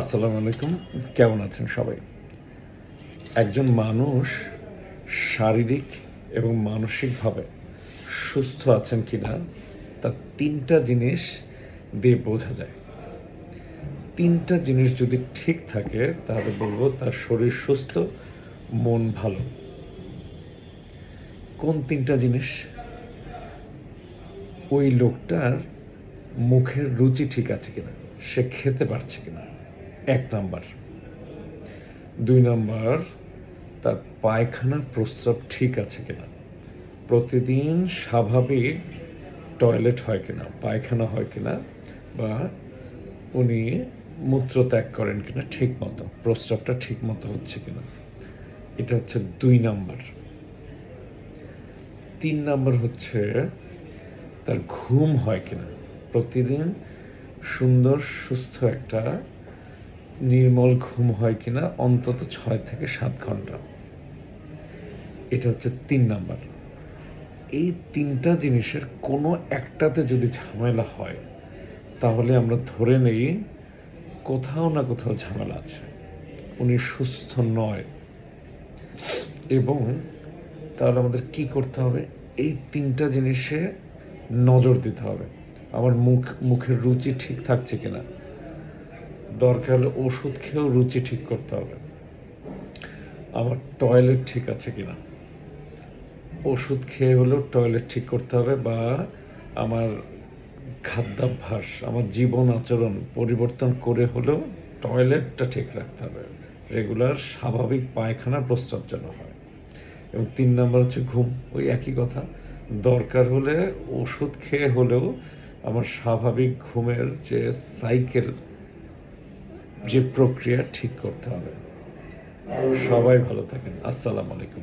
আসসালামু আলাইকুম। কেমন আছেন সবাই? একজন মানুষ শারীরিক এবং মানসিকভাবে সুস্থ আছেন কিনা, তা তিনটা জিনিস দিয়ে বোঝা যায়। তিনটা জিনিস যদি ঠিক থাকে, তাহলে বলব তার শরীর সুস্থ, মন ভালো। কোন তিনটা জিনিস? ওই লোকটার মুখের রুচি ঠিক আছে কিনা? সে খেতে পারছে কিনা? এক নাম্বার। দুই নাম্বার, তার পায়খানা প্রস্রাব ঠিক আছে কিনা? প্রতিদিন স্বাভাবিক টয়লেট হয় কিনা, পায়খানা হয় কিনা, বা উনি মূত্র ত্যাগ করেন কিনা ঠিক মতো, প্রস্রাবটা ঠিক মতো হচ্ছে কিনা? এটা হচ্ছে দুই নাম্বার। তিন নাম্বার হচ্ছে, তার ঘুম হয় কিনা? প্রতিদিন সুন্দর, সুস্থ একটা নির্মল ঘুম হয় কিনা অন্তত ছয় থেকে সাত ঘণ্টা। এটা হচ্ছে তিন নাম্বার। এই তিনটা জিনিসের কোনো একটাতে যদি ঝামেলা হয়, তাহলে আমরা ধরে নেই কোথাও না কোথাও ঝামেলা আছে। উনি সুস্থ নয়। এবং তাহলে আমাদের কি করতে হবে? এই তিনটা জিনিসে নজর দিতে হবে। আমার মুখ, মুখের রুচি ঠিক থাকছে কিনা? দরকার হলে ওষুধ খেয়েও রুচি ঠিক করতে হবে। আমার টয়লেট ঠিক আছে কিনা? ওষুধ খেয়ে হলেও টয়লেট ঠিক করতে হবে বা আমার খাদ্যাভ্যাস, আমার জীবন আচরণ পরিবর্তন করে হলেও টয়লেটটা ঠিক রাখতে হবে। রেগুলার স্বাভাবিক পায়খানা প্রস্তাব যেন হয়। এবং তিন নাম্বার হচ্ছে ঘুম, ওই একই কথা। দরকার হলে ওষুধ খেয়ে হলেও আমার স্বাভাবিক ঘুমের যে সাইকেল যে প্রক্রিয়া ঠিক করতে হবে। সবাই ভালো থাকেন। আসসালামু আলাইকুম।